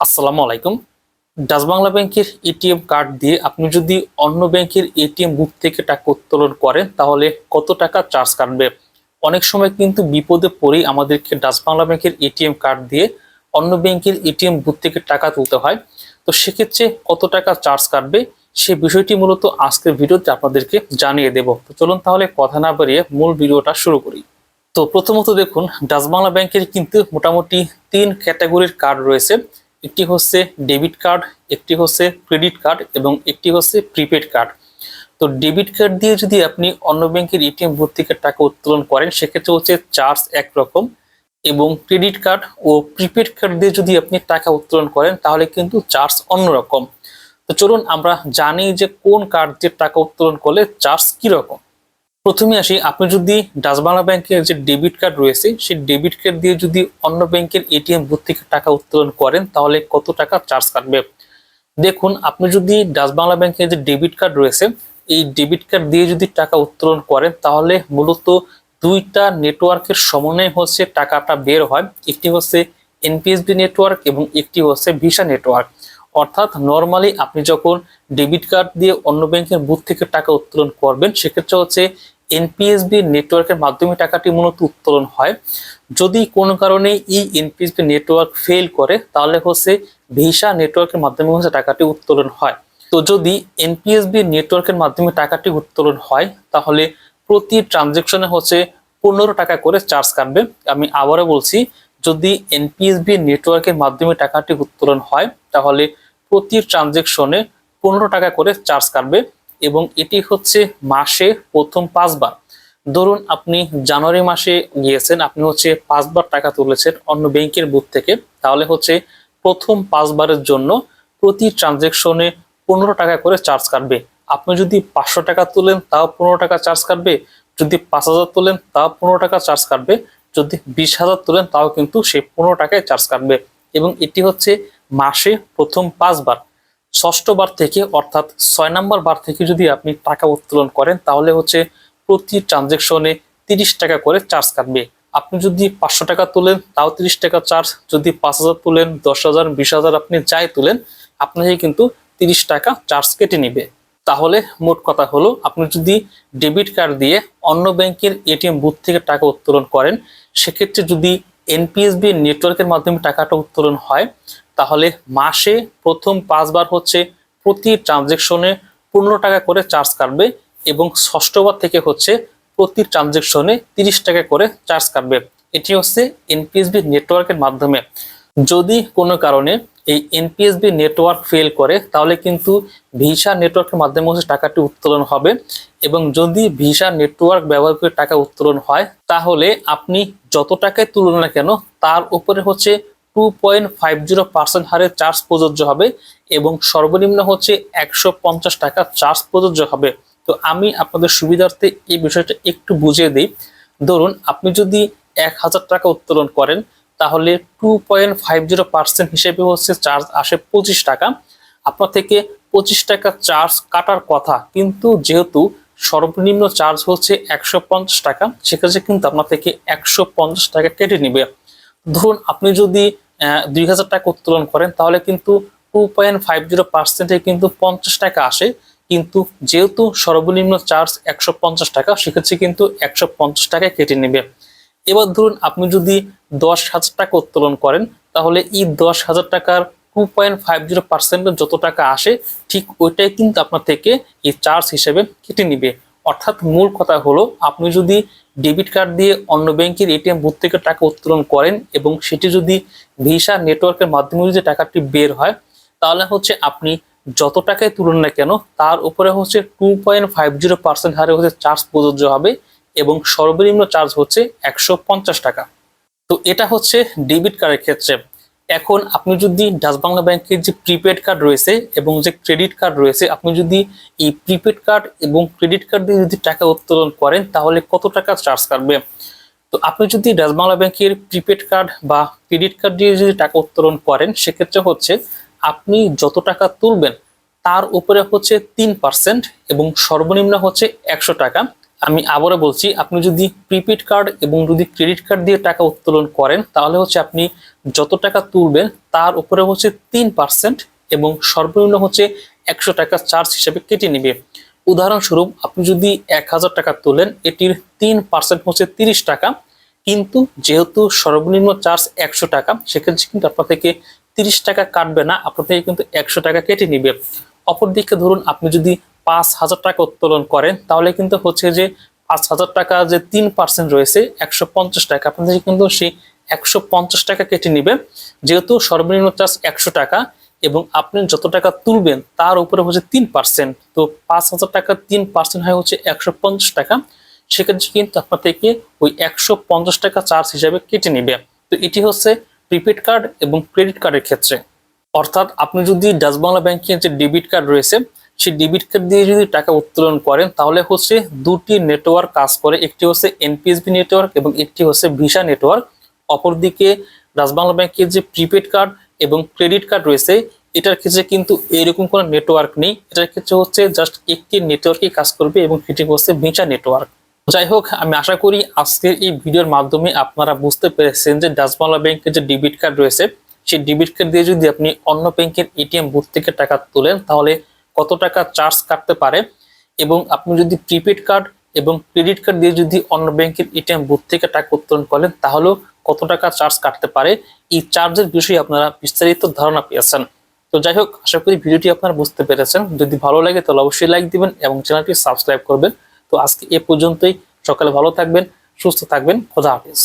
আসসালামু আলাইকুম। ডাচ বাংলা ব্যাংকের এটিএম কার্ড দিয়ে আপনি যদি অন্য ব্যাংকের এটিএম বুথ থেকে টাকা উত্তোলন করেন, তাহলে কত টাকা চার্জ কাটবে? অনেক সময় কিন্তু বিপদে পড়েই আমাদেরকে ডাচ বাংলা ব্যাংকের এটিএম কার্ড দিয়ে অন্য ব্যাংকের এটিএম বুথ থেকে টাকা তুলতে হয়। তো সেক্ষেত্রে কত টাকা চার্জ কাটবে, সে বিষয়টি মূলত আজকের ভিডিওতে আপনাদেরকে জানিয়ে দেব। তো চলুন তাহলে কথা না বাড়িয়ে মূল ভিডিওটা শুরু করি। তো প্রথমত দেখুন, ডাচ বাংলা ব্যাংকের কিন্তু মোটামুটি তিন ক্যাটাগরির কার্ড রয়েছে। একটি হচ্ছে ডেবিট কার্ড, একটি হচ্ছে ক্রেডিট কার্ড এবং একটি হচ্ছে প্রিপেড কার্ড। তো ডেবিট কার্ড দিয়ে যদি আপনি অন্য ব্যাংকের এটিএম বুথ থেকে টাকা উত্তোলন করেন, সেক্ষেত্রে হচ্ছে চার্জ একরকম এবং ক্রেডিট কার্ড ও প্রিপেড কার্ড দিয়ে যদি আপনি টাকা উত্তোলন করেন, তাহলে কিন্তু চার্জ অন্যরকম। তো চলুন আমরা জানি যে কোন কার্ড দিয়ে টাকা উত্তোলন করলে চার্জ কীরকম। প্রথমে আসি, আপনি যদি ডাচ বাংলা ব্যাংকের যে ডেবিট কার্ড রয়েছে, সেই ডেবিট কার্ড দিয়ে যদি অন্য ব্যাংকের এটিএম বুথ থেকে টাকা উত্তোলন করেন, তাহলে কত টাকা চার্জ কাটবে? দেখুন, আপনি যদি ডাচ বাংলা ব্যাংকের যে ডেবিট কার্ড রয়েছে, এই ডেবিট কার্ড দিয়ে যদি টাকা উত্তোলন করেন, তাহলে মূলত দুইটা নেটওয়ার্কের সমন্বয় হচ্ছে টাকাটা বের হয়। একটি হচ্ছে এনপিএসবি নেটওয়ার্ক এবং একটি হচ্ছে ভিসা নেটওয়ার্ক। অর্থাৎ নর্মালি আপনি যখন ডেবিট কার্ড দিয়ে অন্য ব্যাংকের বুথ থেকে টাকা উত্তোলন করবেন, সেক্ষেত্রে হচ্ছে এনপিএসবি নেটওয়ার্কের মাধ্যমে টাকাটি মূলত উত্তোলন হয়। যদি কোনো কারণে এই এনপিএসবি নেটওয়ার্ক ফেল করে, তাহলে হচ্ছে ভিসা নেটওয়ার্কের মাধ্যমে হচ্ছে টাকাটি উত্তোলন হয়। তো যদি এনপিএসবি নেটওয়ার্কের মাধ্যমে টাকাটি উত্তোলন হয়, তাহলে প্রতি ট্রানজেকশনে হচ্ছে পনেরো টাকা করে চার্জ কাটবে। আমি আবারও বলছি, যদি এনপিএসবি নেটওয়ার্কের মাধ্যমে টাকাটি উত্তোলন হয়, তাহলে প্রতি ট্রানজেকশনে পনেরো টাকা করে চার্জ কাটবে। এবং এটি হচ্ছে মাসে প্রথম পাঁচবার। ধরুন আপনি জানুয়ারি মাসে গিয়েছেন, আপনি হচ্ছে পাঁচবার টাকা তুলেছেন অন্য ব্যাংকের বুথ থেকে, তাহলে হচ্ছে প্রথম পাঁচবারের জন্য প্রতি ট্রানজেকশনে পনেরো টাকা করে চার্জ কাটবে। আপনি যদি পাঁচশো টাকা তুলেন, তাও পনেরো টাকা চার্জ কাটবে। যদি পাঁচ হাজার তোলেন, তাও পনেরো টাকা চার্জ কাটবে। যদি বিশ হাজার তোলেন, তাও কিন্তু সে পনেরো টাকায় চার্জ কাটবে। এবং এটি হচ্ছে মাসে প্রথম পাঁচবার। ষষ্ঠ বার থেকে অর্থাৎ ছয় নম্বর বার থেকে যদি আপনি টাকা উত্তোলন করেন, তাহলে হচ্ছে প্রতি ট্রানজেকশনে তিরিশ টাকা করে চার্জ কাটবে। আপনি যদি পাঁচশো টাকা তোলেন, তাও তিরিশ টাকা চার্জ যদি পাঁচ হাজার তোলেন, দশ হাজার, বিশ হাজার আপনি যাই তোলেন, আপনাকে কিন্তু তিরিশ টাকা চার্জ কেটে নিবে। তাহলে মোট কথা হলো, আপনি যদি ডেবিট কার্ড দিয়ে অন্য ব্যাংকের এটিএম বুথ থেকে টাকা উত্তোলন করেন, সেক্ষেত্রে যদি এনপিএসবি নেটওয়ার্কের মাধ্যমে টাকাটা উত্তোলন হয়, তাহলে মাসে প্রথম পাঁচবার হচ্ছে প্রতি ট্রানজেকশনে পনেরো টাকা করে চার্জ কাটবে এবং ষষ্ঠবার থেকে হচ্ছে প্রতি ট্রানজেকশনে তিরিশ টাকা করে চার্জ কাটবে। এটি হচ্ছে এনপিএসবি নেটওয়ার্কের মাধ্যমে। যদি কোনো কারণে এই এনপিএসবি নেটওয়ার্ক ফেল করে, তাহলে কিন্তু ভিসা নেটওয়ার্কের মাধ্যমে হচ্ছে টাকাটি উত্তোলন হবে। এবং যদি ভিসা নেটওয়ার্ক ব্যবহার করে টাকা উত্তোলন হয়, তাহলে আপনি যত টাকায় তুলুন না কেন, তার উপরে হচ্ছে two point five zero percent হারে চার্জ প্রযোজ্য হবে এবং সর্বনিম্ন হচ্ছে একশো পঞ্চাশ টাকা চার্জ প্রযোজ্য হবে। তো আমি আপনাদের সুবিধার্থে এই বিষয়টা একটু বুঝিয়ে দিই। ধরুন, আপনি যদি এক হাজার টাকা উত্তোলন করেন তাহলে two point five zero percent হিসেবে হচ্ছে চার্জ আসে পঁচিশ টাকা। আপনার থেকে পঁচিশ টাকা চার্জ কাটার কথা, কিন্তু যেহেতু সর্বনিম্ন চার্জ হচ্ছে একশো পঞ্চাশ টাকা, সেক্ষেত্রে কিন্তু আপনার থেকে একশো পঞ্চাশ টাকা কেটে নেবে। ধরুন আপনি যদি দুই হাজার টাকা উত্তোলন করেন, তাহলে কিন্তু টু পয়েন্ট ফাইভ জিরো পার্সেন্টে কিন্তু পঞ্চাশ টাকা আসে। কিন্তু যেহেতু সর্বনিম্ন চার্জ একশো পঞ্চাশ টাকা, সেক্ষেত্রে কিন্তু একশো পঞ্চাশ টাকা কেটে নেবে। এবার ধরুন আপনি যদি দশ হাজার টাকা উত্তোলন করেন, তাহলে এই দশ হাজার টাকার টু পয়েন্ট ফাইভ জিরো পার্সেন্টের যত টাকা আসে, ঠিক ওইটাই কিন্তু আপনার থেকে এই চার্জ হিসেবে কেটে নিবে। অর্থাৎ মূল কথা হলো, আপনি যদি ডেবিট কার্ড দিয়ে অন্য ব্যাংকের এটিএম বুথ থেকে টাকা উত্তোলন করেন এবং সেটি যদি ভিসা নেটওয়ার্কের মাধ্যমে যদি টাকাটি বের হয়, তাহলে হচ্ছে আপনি যত টাকায় তুলুন না কেন, তার উপরে হচ্ছে two point five zero percent হারে হচ্ছে চার্জ প্রযোজ্য হবে এবং সর্বনিম্ন চার্জ হচ্ছে একশো পঞ্চাশ টাকা। তো এটা হচ্ছে ডেবিট কার্ডের ক্ষেত্রে। এখন আপনি যদি ডাচ বাংলা ব্যাংকের যে প্রিপেড কার্ড রয়েছে এবং যে ক্রেডিট কার্ড রয়েছে, আপনি যদি এই প্রিপেড কার্ড এবং ক্রেডিট কার্ড দিয়ে যদি টাকা উত্তোলন করেন, তাহলে কত টাকা চার্জ কাটবে? তো আপনি যদি ডাচ বাংলা ব্যাংকের প্রিপেড কার্ড বা ক্রেডিট কার্ড দিয়ে যদি টাকা উত্তোলন করেন, সেক্ষেত্রে হচ্ছে আপনি যত টাকা তুলবেন, তার উপরে হচ্ছে তিন পার্সেন্ট এবং সর্বনিম্ন হচ্ছে একশো টাকা। আমি আবারও বলছি, আপনি যদি প্রিপেড কার্ড এবং যদি ক্রেডিট কার্ড দিয়ে টাকা উত্তোলন করেন, তাহলে হচ্ছে আপনি যত টাকা তুলবেন, তার উপরে হচ্ছে তিন পার্সেন্ট এবং সর্বনিম্ন হচ্ছে একশো টাকা চার্জ হিসেবে কেটে নেবে। উদাহরণস্বরূপ, আপনি যদি এক হাজার টাকা তোলেন, এটির তিন পার্সেন্ট হচ্ছে তিরিশ টাকা। কিন্তু যেহেতু সর্বনিম্ন চার্জ একশো টাকা, সেক্ষেত্রে কিন্তু আপনার থেকে তিরিশ টাকা কাটবে না, আপনার থেকে কিন্তু একশো টাকা কেটে নিবে। অপরদিকে ধরুন, আপনি যদি পাঁচ হাজার টাকা উত্তোলন করেন, তাহলে কিন্তু হচ্ছে যে পাঁচ হাজার টাকা যে তিন পার্সেন্ট রয়েছে, একশো পঞ্চাশ টাকা। আপনার থেকে কিন্তু সেই একশো পঞ্চাশ টাকা কেটে নিবে যেহেতু সর্বনিম্ন চার্জ একশো টাকা এবং আপনি যত টাকা তুলবেন তার উপরে হচ্ছে তিন পার্সেন্ট। তো পাঁচ হাজার টাকা তিন পার্সেন্ট হয় হচ্ছে একশো পঞ্চাশ টাকা। সেক্ষেত্রে কিন্তু আপনার থেকে ওই একশো পঞ্চাশ টাকা চার্জ হিসাবে কেটে নিবে তো এটি হচ্ছে প্রিপেড কার্ড এবং ক্রেডিট কার্ডের ক্ষেত্রে। অর্থাৎ আপনি যদি ডাচ বাংলা ব্যাংকের যে ডেবিট কার্ড রয়েছে সেই ডেবিট কার্ড দিয়ে যদি টাকা উত্তোলন করেন, তাহলে হচ্ছে দুটি নেটওয়ার্ক কাজ করে। একটি হচ্ছে এনপিএসবি নেটওয়ার্ক এবং একটি হচ্ছে ভিসা নেটওয়ার্ক অপরদিকে ডাচ বাংলা ব্যাংকের যে প্রিপেড কার্ড এবং ক্রেডিট কার্ড রয়েছে, এটার ক্ষেত্রে কিন্তু এরকম কোনো নেটওয়ার্ক নেই। এটার ক্ষেত্রে হচ্ছে জাস্ট একটি নেটওয়ার্কই কাজ করবে এবং সেটি হচ্ছে ভিসা নেটওয়ার্ক যাই হোক, আমি আশা করি আজকের এই ভিডিওর মাধ্যমে আপনারা বুঝতে পেরেছেন যে ডাচ বাংলা ব্যাংকের যে ডেবিট কার্ড রয়েছে, সেই ডেবিট কার্ড দিয়ে যদি আপনি অন্য ব্যাংকের এটিএম বুথ থেকে টাকা তোলেন, তাহলে কত টাকা চার্জ কাটতে পারে এবং আপনি যদি প্রিপেড কার্ড এবং ক্রেডিট কার্ড দিয়ে যদি অন্য ব্যাংকের এটিএম বুথ থেকে টাকা উত্তোলন করেন, তাহলেও কত টাকা চার্জ কাটতে পারে? এই চার্জের বিষয়ে আপনারা বিস্তারিত ধারণা পেয়েছেন। তো যাই হোক, আশা করি ভিডিওটি আপনারা বুঝতে পেরেছেন। যদি ভালো লাগে, তাহলে অবশ্যই লাইক দিবেন এবং চ্যানেলটি সাবস্ক্রাইব করবেন। তো আজকে এ পর্যন্তই। সকালে ভালো থাকবেন, সুস্থ থাকবেন। খোদা হাফিজ।